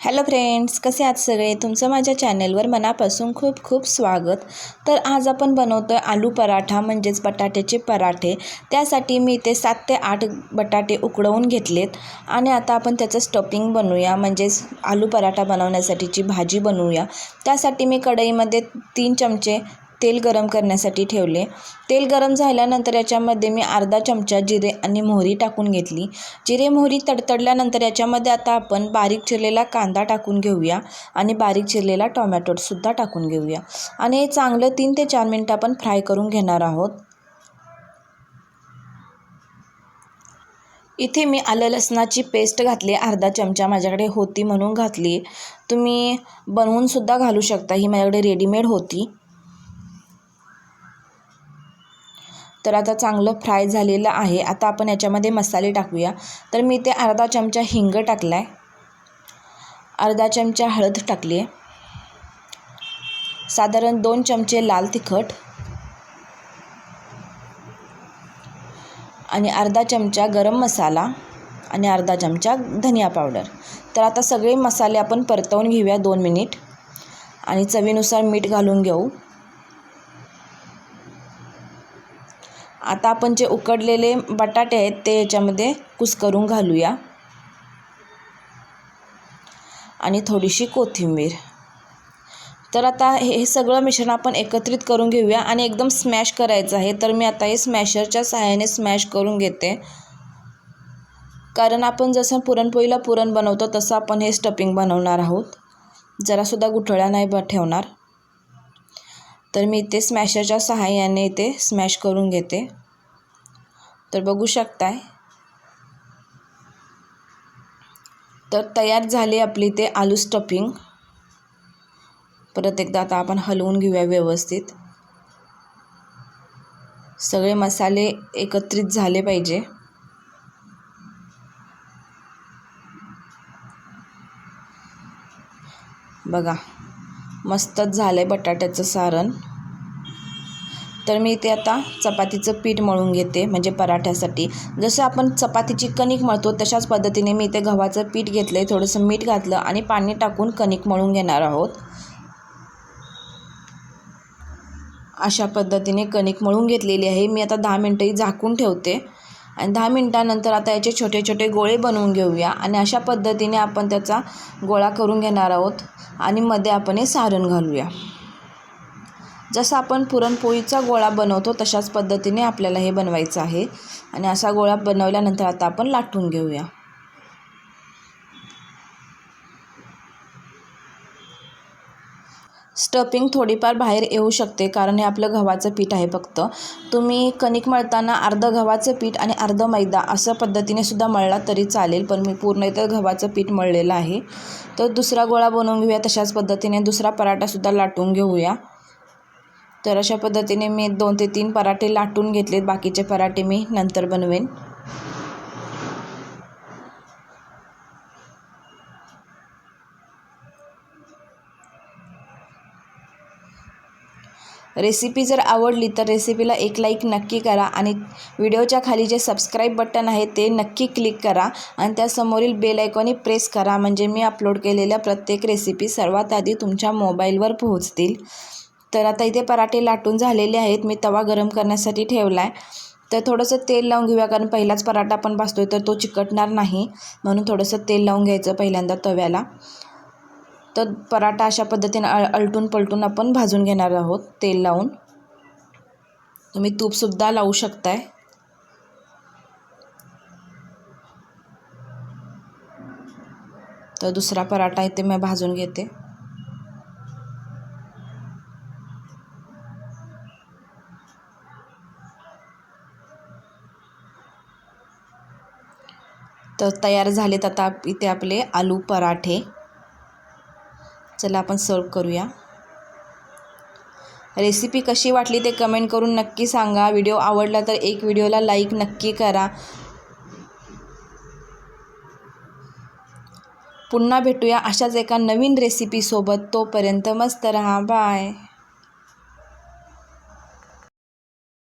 Hello friends कसे आहात सगळे? तुमचं माझ्या चॅनलवर मनापासून खूप खूप स्वागत. तर आज आपण बनवतो आहे आलू पराठा म्हणजेच बटाट्याचे पराठे. त्यासाठी मी इथे सात ते आठ बटाटे उकडवून घेतलेत. आणि आता आपण त्याचं स्टफिंग बनवूया म्हणजेच आलू पराठा बनवण्यासाठीची भाजी बनवूया. त्यासाठी मी कढईमध्ये तीन चमचे तेल गरम करण्यासाठी ठेवले. तेल गरम झाल्यानंतर याच्यामध्ये मी अर्धा चमचा जिरे आणि मोहरी टाकून घेतली. जिरे मोहरी तडतडल्यानंतर याच्यामध्ये आता आपण बारीक चिरलेला कांदा टाकून घेऊया आणि बारीक चिरलेला टोमॅटोसुद्धा टाकून घेऊया. आणि हे चांगलं तीन ते चार मिनटं आपण फ्राय करून घेणार आहोत. इथे मी आलं लसणाची पेस्ट घातली. अर्धा चमचा माझ्याकडे होती म्हणून घातली. तुम्ही बनवूनसुद्धा घालू शकता. ही माझ्याकडे रेडीमेड होती. तर आता चांगलं फ्राय झालेलं आहे. आता आपण याच्यामध्ये मसाले टाकूया. तर मी ते अर्धा चमचा हिंग टाकला आहे अर्धा चमचा हळद टाकली आहे. साधारण दोन चमचे लाल तिखट. आणि अर्धा चमचा गरम मसाला. आणि अर्धा चमचा धनिया पावडर. तर आता सगळे मसाले आपण परतवून घेऊया दोन मिनिट. आणि चवीनुसार मीठ घालून घेऊ. आता आपण जे उकडलेले बटाटे आहेत ते याच्यामध्ये कुस्करून घालूया. आणि थोडीशी कोथिंबीर. तर आता हे सगळं मिश्रण आपण एकत्रित करून घेऊया आणि एकदम स्मॅश करायचं आहे. तर मी आता हे स्मॅशरच्या सहाय्याने स्मॅश करून घेते. कारण आपण जसं पुरणपोळीला पुरण बनवतो तसं आपण हे स्टफिंग बनवणार आहोत. जरासुद्धा गुठळ्या नाही ब ठेवणार. तर मी इथे स्मॅशरच्या सहाय्याने इथे स्मॅश करून घेते. तर बघू शकताय. तर तयार झाले आपली ते आलू स्टफिंग परत एकदा आता आपण हलवून घेऊया व्यवस्थित. सगळे मसाले एकत्रित झाले पाहिजे. बघा. मस्तच झालं आहे बटाट्याचं सारण. तर मी इथे आता चपातीचं पीठ मळून घेते म्हणजे पराठ्यासाठी. जसं आपण चपातीची कणिक मळतो तशाच पद्धतीने मी इथे गव्हाचं पीठ घेतलं आहे थोडंसं मीठ घातलं आणि पाणी टाकून कणिक मळून घेणार आहोत. अशा पद्धतीने कणिक मळून घेतलेली आहे. मी आता दहा मिनटंही झाकून ठेवते. आणि दहा मिनटानंतर आता याचे छोटे छोटे गोळे बनवून घेऊया. आणि अशा पद्धतीने आपण त्याचा गोळा करून घेणार आहोत. आणि मध्ये आपण हे सारण घालूया. जसं आपण पुरणपोळीचा गोळा बनवतो तशाच पद्धतीने आपल्याला हे बनवायचं आहे. आणि असा गोळा बनवल्यानंतर आता आपण लाटून घेऊया. स्टफिंग थोडीफार बाहेर येऊ शकते कारण हे आपलं गव्हाचं पीठ आहे फक्त. तुम्ही कणिक मळताना अर्धं गव्हाचं पीठ आणि अर्धं मैदा असं पद्धतीने सुद्धा मळला तरी चालेल पण मी पूर्ण इतर गव्हाचं पीठ मळलेलं आहे. तर दुसरा गोळा बनवून घेऊया तशाच पद्धतीने. दुसरा पराठासुद्धा लाटून घेऊया. तर अशा पद्धतीने मी दोन ते तीन पराठे लाटून घेतलेत. बाकीचे पराठे मी नंतर बनवेन. रेसिपी जर आवडली तर रेसिपीला एक लाईक नक्की करा आणि व्हिडिओच्या खाली जे सबस्क्राईब बटन आहे ते नक्की क्लिक करा आणि त्यासमोरील बेल आयकॉनी प्रेस करा म्हणजे मी अपलोड केलेल्या प्रत्येक रेसिपी सर्वात आधी तुमच्या मोबाईलवर पोहोचतील. तर आता इथे पराठे लाटून झालेले आहेत. मी तवा गरम करण्यासाठी ठेवला आहे तर थोडंसं तेल लावून घेऊया कारण पहिलाच पराठा आपण भाजतो तर तो चिकटणार नाही. म्हणून थोडंसं तेल लावून घ्यायचं पहिल्यांदा तव्याला. तर पराठा अशा पद्धतीने अ अलटून पलटून आपण भाजून घेणार आहोत तेल लावून. तुम्ही तूपसुद्धा लावू शकताय. तर दुसरा पराठा इथे मी भाजून घेते. तर तयार झालेत आता इथे आपले आलू पराठे. चला आपण सर्व करूया. रेसिपी कशी वाटली ते कमेंट करून नक्की सांगा. व्हिडिओ आवडला तर एक व्हिडिओला लाईक नक्की करा. पुन्हा भेटूया अशाच एका नवीन रेसिपीसोबत तोपर्यंत मस्त रहा. बाय